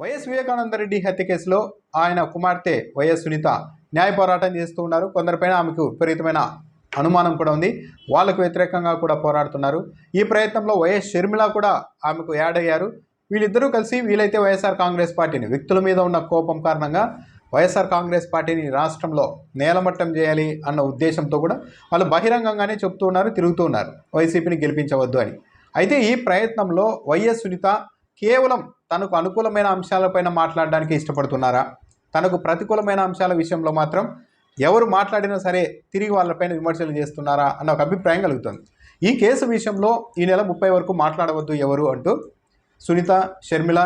YS Vivekananda Reddy హత్య కేసులో ఆయన కుమార్తె వైఎస్ సునీత న్యాయ పోరాటం చేస్తూ ఉన్నారు. కొందరిపైన ఆమెకు విపరీతమైన అనుమానం కూడా ఉంది. వాళ్ళకు వ్యతిరేకంగా కూడా పోరాడుతున్నారు. ఈ ప్రయత్నంలో వైఎస్ షర్మిల కూడా ఆమెకు యాడ్ అయ్యారు. వీళ్ళిద్దరూ కలిసి వీలైతే వైఎస్ఆర్ కాంగ్రెస్ పార్టీని వ్యక్తుల మీద ఉన్న కోపం కారణంగా వైఎస్ఆర్ కాంగ్రెస్ పార్టీని రాష్ట్రంలో నేలమట్టం చేయాలి అన్న ఉద్దేశంతో కూడా వాళ్ళు బహిరంగంగానే చెప్తూ ఉన్నారు తిరుగుతూ ఉన్నారు. వైసీపీని గెలిపించవద్దు అని. అయితే ఈ ప్రయత్నంలో వైఎస్ సునీత కేవలం తనకు అనుకూలమైన అంశాలపైన మాట్లాడడానికి ఇష్టపడుతున్నారా? తనకు ప్రతికూలమైన అంశాల విషయంలో మాత్రం ఎవరు మాట్లాడినా సరే తిరిగి వాళ్ళపైన విమర్శలు చేస్తున్నారా అన్న ఒక అభిప్రాయం కలుగుతుంది. ఈ కేసు విషయంలో ఈ నెల ముప్పై వరకు మాట్లాడవద్దు ఎవరు అంటూ సునీత షర్మిల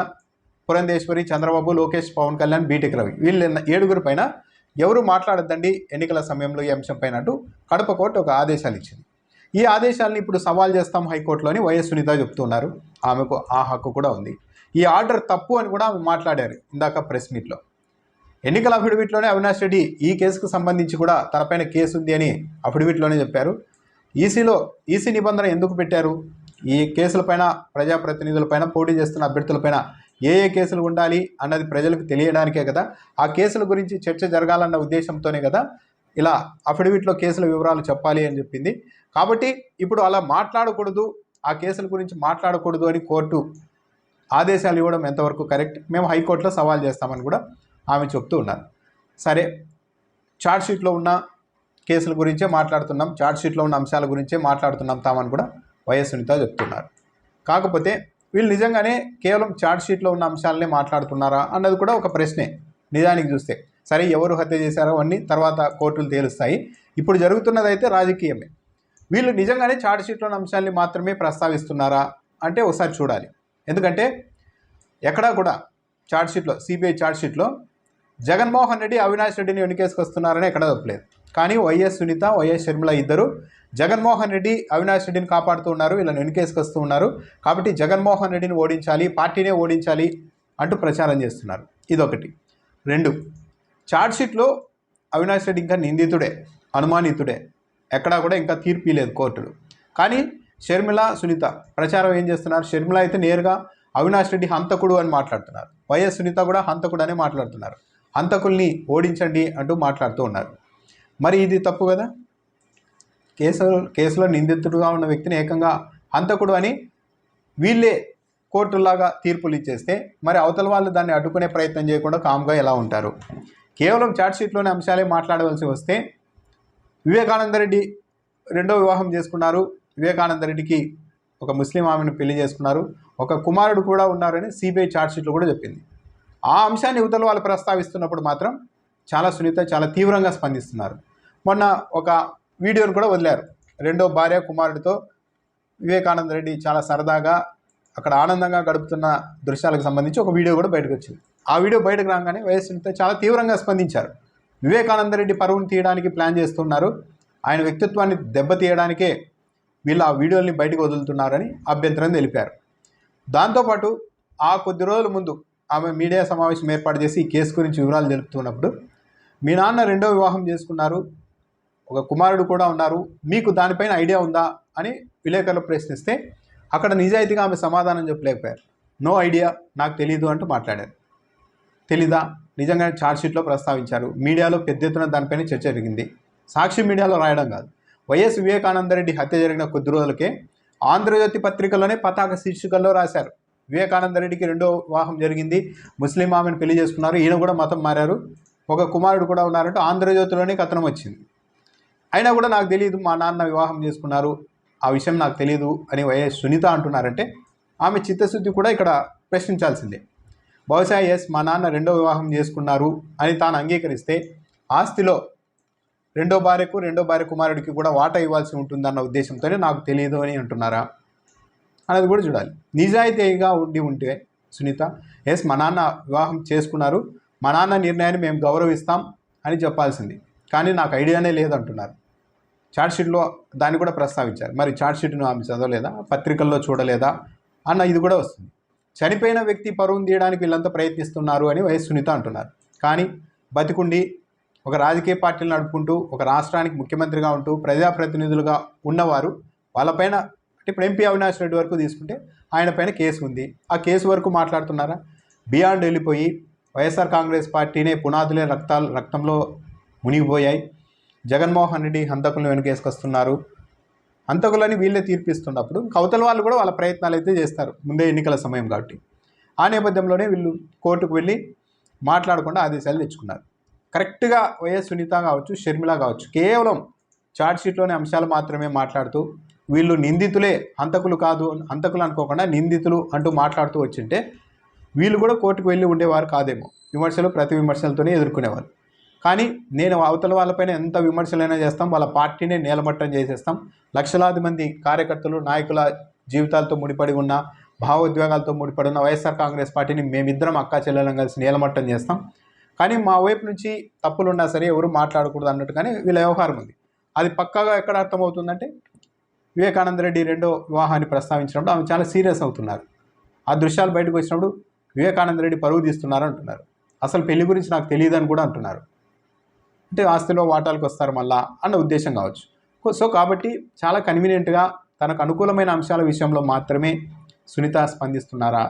పురంధేశ్వరి చంద్రబాబు లోకేష్ పవన్ కళ్యాణ్ బీటెక్ రవి వీళ్ళు ఏడుగురు పైన ఎవరు మాట్లాడద్దండి ఎన్నికల సమయంలో ఈ అంశం పైన అంటూ కడప కోర్టు ఒక ఆదేశాలు ఇచ్చింది. ఈ ఆదేశాలను ఇప్పుడు సవాల్ చేస్తాం హైకోర్టులోని వైఎస్ సునీత చెప్తున్నారు. ఆమెకు ఆ హక్కు కూడా ఉంది. ఈ ఆర్డర్ తప్పు అని కూడా ఆమె మాట్లాడారు ఇందాక ప్రెస్ మీట్లో. ఎన్నికల అఫిడవిట్లోనే అవినాష్ రెడ్డి ఈ కేసుకు సంబంధించి కూడా తనపైన కేసు ఉంది అని అఫిడవిట్లోనే చెప్పారు. ఈసీలో ఈసీ నిబంధన ఎందుకు పెట్టారు? ఈ కేసులపైన ప్రజాప్రతినిధులపైన పోటీ చేస్తున్న అభ్యర్థులపైన ఏ ఏ కేసులు ఉండాలి అన్నది ప్రజలకు తెలియడానికే కదా? ఆ కేసుల గురించి చర్చ జరగాలన్న ఉద్దేశంతోనే కదా ఇలా అఫిడవిట్లో కేసుల వివరాలు చెప్పాలి అని చెప్పింది. కాబట్టి ఇప్పుడు అలా మాట్లాడకూడదు ఆ కేసుల గురించి మాట్లాడకూడదు అని కోర్టు ఆదేశాలు ఇవ్వడం ఎంతవరకు కరెక్ట్? మేము హైకోర్టులో సవాల్ చేస్తామని కూడా ఆమె చెప్తూ ఉన్నారు. సరే షీట్లో ఉన్న కేసుల గురించే మాట్లాడుతున్నాం షీట్లో ఉన్న అంశాల గురించే మాట్లాడుతున్నాం తామని కూడా వైఎస్ సునీత చెప్తున్నారు. కాకపోతే వీళ్ళు నిజంగానే కేవలం షీట్లో ఉన్న అంశాలనే మాట్లాడుతున్నారా అన్నది కూడా ఒక ప్రశ్నే. నిజానికి చూస్తే సరే ఎవరు హత్య చేశారో అవన్నీ తర్వాత కోర్టులు తేలుస్తాయి. ఇప్పుడు జరుగుతున్నదైతే రాజకీయమే. వీళ్ళు నిజంగానే చార్జ్షీట్లోని అంశాన్ని మాత్రమే ప్రస్తావిస్తున్నారా అంటే ఒకసారి చూడాలి. ఎందుకంటే ఎక్కడా కూడా చార్జ్షీట్లో సిబిఐ చార్జ్షీట్లో జగన్మోహన్ రెడ్డి అవినాష్ రెడ్డిని వెనుకేసుకొస్తున్నారని ఎక్కడ తప్పలేదు. కానీ వైఎస్ సునీత వైఎస్ షర్మిల ఇద్దరు జగన్మోహన్ రెడ్డి అవినాష్ రెడ్డిని కాపాడుతూ ఉన్నారు వీళ్ళని వెనుకేసుకొస్తూ ఉన్నారు. కాబట్టి జగన్మోహన్ రెడ్డిని ఓడించాలి పార్టీనే ఓడించాలి అంటూ ప్రచారం చేస్తున్నారు. ఇదొకటి. రెండు షీట్లో అవినాష్ రెడ్డి ఇంకా నిందితుడే అనుమానితుడే. ఎక్కడా కూడా ఇంకా తీర్పు లేదు కోర్టులు. కానీ షర్మిల సునీత ప్రచారం ఏం చేస్తున్నారు? షర్మిల అయితే నేరుగా అవినాష్ రెడ్డి హంతకుడు అని మాట్లాడుతున్నారు. వైఎస్ సునీత కూడా హంతకుడు అని మాట్లాడుతున్నారు. హంతకుల్ని ఓడించండి అంటూ మాట్లాడుతూ ఉన్నారు. మరి ఇది తప్పు కదా? కేసు కేసులో నిందితుడుగా ఉన్న వ్యక్తిని ఏకంగా హంతకుడు అని వీళ్ళే కోర్టులాగా తీర్పులు ఇచ్చేస్తే మరి అవతల వాళ్ళు దాన్ని అడ్డుకునే ప్రయత్నం చేయకుండా కామ్గా ఎలా ఉంటారు? కేవలం చార్జ్షీట్లోని అంశాలే మాట్లాడవలసి వస్తే వివేకానంద రెడ్డి రెండో వివాహం చేసుకున్నారు. వివేకానంద రెడ్డికి ఒక ముస్లిం ఆమెను పెళ్ళి చేసుకున్నారు. ఒక కుమారుడు కూడా ఉన్నారని సిబిఐ షీట్లో కూడా చెప్పింది. ఆ అంశాన్ని యువతలు వాళ్ళు ప్రస్తావిస్తున్నప్పుడు మాత్రం చాలా సునీత చాలా తీవ్రంగా స్పందిస్తున్నారు. మొన్న ఒక వీడియోను కూడా వదిలారు. రెండో భార్య కుమారుడితో వివేకానంద రెడ్డి చాలా సరదాగా అక్కడ ఆనందంగా గడుపుతున్న దృశ్యాలకు సంబంధించి ఒక వీడియో కూడా బయటకు వచ్చింది. ఆ వీడియో బయటకు రాగానే వైఎస్ చాలా తీవ్రంగా స్పందించారు. వివేకానందరెడ్డి పరువును తీయడానికి ప్లాన్ చేస్తున్నారు. ఆయన వ్యక్తిత్వాన్ని దెబ్బతీయడానికే వీళ్ళు ఆ వీడియోల్ని బయటకు వదులుతున్నారని అభ్యంతరం తెలిపారు. దాంతోపాటు ఆ కొద్ది రోజుల ముందు ఆమె మీడియా సమావేశం ఏర్పాటు చేసి ఈ కేసు గురించి వివరాలు తెలుపుతున్నప్పుడు మీ నాన్న రెండో వివాహం చేసుకున్నారు. ఒక కుమారుడు కూడా ఉన్నారు. మీకు దానిపైన ఐడియా ఉందా? అని విలేకరులు ప్రశ్నిస్తే అక్కడ నిజాయితీగా ఆమె సమాధానం చెప్పలేకపోయారు. No idea. నాకు తెలియదు అంటూ మాట్లాడారు. తెలీదా? నిజంగానే ఛార్జ్షీట్లో ప్రస్తావించారు. మీడియాలో పెద్ద ఎత్తున దానిపైన చర్చ జరిగింది. సాక్షి మీడియాలో రాయడం కాదు. వైఎస్ వివేకానందరెడ్డి హత్య జరిగిన కొద్ది రోజులకే ఆంధ్రజ్యోతి పత్రికలోనే పతాక శీర్షికల్లో రాశారు. వివేకానంద రెడ్డికి రెండో వివాహం జరిగింది. ముస్లిం ఆమెను పెళ్ళి చేసుకున్నారు. ఈయన కూడా మతం మారారు. ఒక కుమారుడు కూడా ఉన్నారంటే ఆంధ్రజ్యోతిలోనే కథనం వచ్చింది. అయినా కూడా నాకు తెలియదు మా నాన్న వివాహం చేసుకున్నారు. ఆ విషయం నాకు తెలియదు అని వైఎస్ సునీత అంటున్నారంటే ఆమె చిత్తశుద్ధి కూడా ఇక్కడ ప్రశ్నించాల్సిందే. బహుశా ఎస్ మా నాన్న రెండో వివాహం చేసుకున్నారు అని తాను అంగీకరిస్తే ఆస్తిలో రెండో భార్యకు రెండో భార్య కుమారుడికి కూడా వాటా ఇవ్వాల్సి ఉంటుందన్న ఉద్దేశంతోనే నాకు తెలియదు అని అంటున్నారా? అనేది కూడా చూడాలి. నిజాయితీగా ఉండి ఉంటే సునీత ఎస్ మా నాన్న వివాహం చేసుకున్నారు. మా నాన్న నిర్ణయాన్ని మేము గౌరవిస్తాం అని చెప్పాల్సింది. కానీ నాకు ఐడియానే లేదంటున్నారు. చార్జ్షీట్లో దాన్ని కూడా ప్రస్తావించారు. మరి షీట్ను ఆమె చదవలేదా? పత్రికల్లో చూడలేదా? అన్న ఇది కూడా వస్తుంది. చనిపోయిన వ్యక్తి పరువును తీయడానికి వీళ్ళంతా ప్రయత్నిస్తున్నారు అని వైఎస్ సునీత అంటున్నారు. కానీ బతికుండి ఒక రాజకీయ పార్టీలు నడుపుకుంటూ ఒక రాష్ట్రానికి ముఖ్యమంత్రిగా ఉంటూ ప్రజాప్రతినిధులుగా ఉన్నవారు వాళ్ళపైన అంటే ఇప్పుడు ఎంపీ అవినాష్ రెడ్డి వరకు తీసుకుంటే ఆయన పైన కేసు ఉంది. ఆ కేసు వరకు మాట్లాడుతున్నారా? బియాండ్ వెళ్ళిపోయి వైఎస్ఆర్ కాంగ్రెస్ పార్టీనే పునాదులే రక్తాలు రక్తంలో మునిగిపోయాయి. జగన్మోహన్ రెడ్డి హంతకులను వెనుకేసుకొస్తున్నారు. హంతకులని వీళ్ళే తీర్పిస్తున్నప్పుడు కవతల వాళ్ళు కూడా వాళ్ళ ప్రయత్నాలు అయితే చేస్తారు ముందే ఎన్నికల సమయం కాబట్టి. ఆ నేపథ్యంలోనే వీళ్ళు కోర్టుకు వెళ్ళి మాట్లాడకుండా ఆదేశాలు తెచ్చుకున్నారు. కరెక్ట్గా వైఎస్ సునీత కావచ్చు షర్మిల కావచ్చు కేవలం చార్జ్షీట్లోని అంశాలు మాత్రమే మాట్లాడుతూ వీళ్ళు నిందితులే హంతకులు కాదు హంతకులు అనుకోకుండా నిందితులు అంటూ మాట్లాడుతూ వచ్చింటే వీళ్ళు కూడా కోర్టుకు వెళ్ళి ఉండేవారు కాదేమో. విమర్శలు ప్రతి విమర్శలతోనే ఎదుర్కొనేవారు. కానీ నేను అవతల వాళ్ళపైన ఎంత విమర్శలైనా చేస్తాం వాళ్ళ పార్టీనే నేలమట్టం చేసేస్తాం. లక్షలాది మంది కార్యకర్తలు నాయకుల జీవితాలతో ముడిపడి ఉన్న భావోద్వేగాలతో ముడిపడి ఉన్న వైఎస్ఆర్ కాంగ్రెస్ పార్టీని మేమిద్దరం అక్కా చెల్లెలం కలిసి నేలమట్టం చేస్తాం. కానీ మా వైపు నుంచి తప్పులు ఉన్నా సరే ఎవరు మాట్లాడకూడదు అన్నట్టుగానే వీళ్ళ వ్యవహారం ఉంది. అది పక్కాగా ఎక్కడ అర్థమవుతుందంటే వివేకానంద రెడ్డి రెండో వివాహాన్ని ప్రస్తావించినప్పుడు ఆమె చాలా సీరియస్ అవుతున్నారు. ఆ దృశ్యాలు బయటకు వచ్చినప్పుడు వివేకానంద రెడ్డి పరువు తీస్తున్నారు అంటున్నారు. అసలు పెళ్ళి గురించి నాకు తెలియదు అని కూడా అంటున్నారు. అంటే ఆస్తిలో వాటాలకు వస్తారు మళ్ళా అన్న ఉద్దేశం కావచ్చు. సో కాబట్టి చాలా కన్వీనియంట్గా తనకు అనుకూలమైన అంశాల విషయంలో మాత్రమే సునీత స్పందిస్తున్నారా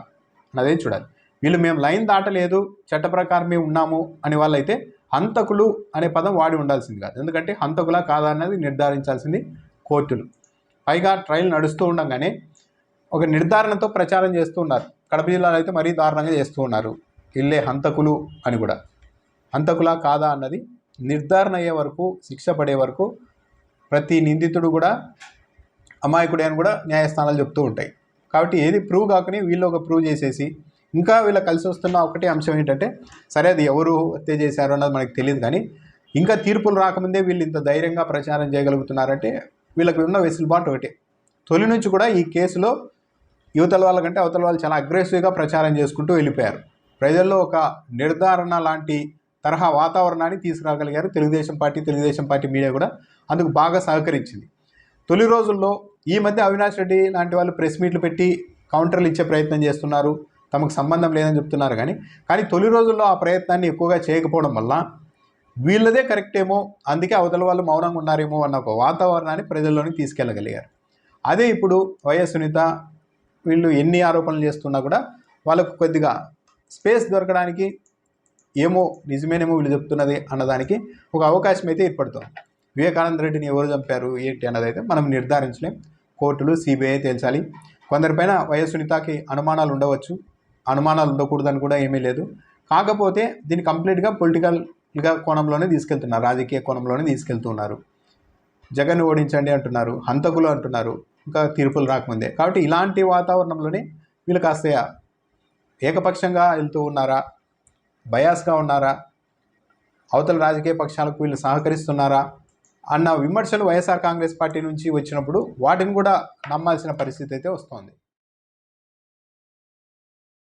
అన్నదే చూడాలి. వీళ్ళు మేము లైన్ దాటలేదు చట్ట ప్రకారమే ఉన్నాము అనే వాళ్ళైతే హంతకులు అనే పదం వాడి ఉండాల్సింది కాదు. ఎందుకంటే హంతకులా కాదా అన్నది నిర్ధారించాల్సింది కోర్టులు. పైగా ట్రయల్ నడుస్తూ ఉండగానే ఒక నిర్ధారణతో ప్రచారం చేస్తూ ఉన్నారు. కడప జిల్లాలో అయితే మరీ దారుణంగా చేస్తూ ఉన్నారు. ఇల్లే హంతకులు అని కూడా. హంతకులా కాదా అన్నది నిర్ధారణ అయ్యే వరకు శిక్ష పడే వరకు ప్రతి నిందితుడు కూడా అమాయకుడే అని కూడా న్యాయస్థానాలు చెప్తూ ఉంటాయి. కాబట్టి ఏది ప్రూవ్ కాకని వీళ్ళు ఒక ప్రూవ్ చేసేసి ఇంకా వీళ్ళ కలిసి వస్తున్న ఒకటే అంశం ఏంటంటే సరే అది ఎవరు హత్య చేశారు అన్నది మనకు తెలియదు కానీ ఇంకా తీర్పులు రాకముందే వీళ్ళు ఇంత ధైర్యంగా ప్రచారం చేయగలుగుతున్నారంటే వీళ్ళకి ఉన్న వెసులుబాటు ఒకటే. తొలి నుంచి కూడా ఈ కేసులో యువతల వాళ్ళకంటే అవతల వాళ్ళు చాలా అగ్రెసివ్గా ప్రచారం చేసుకుంటూ వెళ్ళిపోయారు. ప్రజల్లో ఒక నిర్ధారణ లాంటి తరహా వాతావరణాన్ని తీసుకురాగలిగారు. Telugu Desam party Telugu Desam party media కూడా అందుకు బాగా సహకరించింది. తొలి రోజుల్లో ఈ మధ్య అవినాష్ రెడ్డి లాంటి వాళ్ళు ప్రెస్ మీట్లు పెట్టి కౌంటర్లు ఇచ్చే ప్రయత్నం చేస్తున్నారు. తమకు సంబంధం లేదని చెప్తున్నారు కానీ కానీ తొలి రోజుల్లో ఆ ప్రయత్నాన్ని ఎక్కువగా చేయకపోవడం వల్ల వీళ్ళదే కరెక్ట్ ఏమో అందుకే అవతల వాళ్ళు మౌనంగా ఉన్నారేమో అన్న ఒక వాతావరణాన్ని ప్రజల్లోనికి తీసుకెళ్ళగలిగారు. అదే ఇప్పుడు వైఎస్ సునీత వీళ్ళు ఎన్ని ఆరోపణలు చేస్తున్నా కూడా వాళ్ళకు కొద్దిగా స్పేస్ దొరకడానికి ఏమో నిజమేనేమో వీళ్ళు చెప్తున్నది అన్నదానికి ఒక అవకాశం అయితే ఏర్పడుతుంది. వివేకానంద రెడ్డిని ఎవరు చంపారు ఏంటి అన్నది అయితే మనం నిర్ధారించలేం. కోర్టులు సిబిఐ తేల్చాలి. కొందరిపైన వైఎస్ సునీతకి అనుమానాలు ఉండవచ్చు. అనుమానాలు ఉండకూడదని కూడా ఏమీ లేదు. కాకపోతే దీన్ని కంప్లీట్గా పొలిటికల్గా కోణంలోనే తీసుకెళ్తున్నారు. రాజకీయ కోణంలోనే తీసుకెళ్తున్నారు. జగన్ ఓడించండి అంటున్నారు. హంతకులు అంటున్నారు. ఇంకా తీర్పులు రాకముందే. కాబట్టి ఇలాంటి వాతావరణంలోనే వీళ్ళు కాస్త ఏకపక్షంగా వెళ్తూ ఉన్నారా? బయాస్గా ఉన్నారా? అవతల రాజకీయ పక్షాలకు వీళ్ళు సహకరిస్తున్నారా? అన్న విమర్శలు వైఎస్ఆర్ కాంగ్రెస్ పార్టీ నుంచి వచ్చినప్పుడు వాటిని కూడా నమ్మాల్సిన పరిస్థితి అయితే వస్తోంది.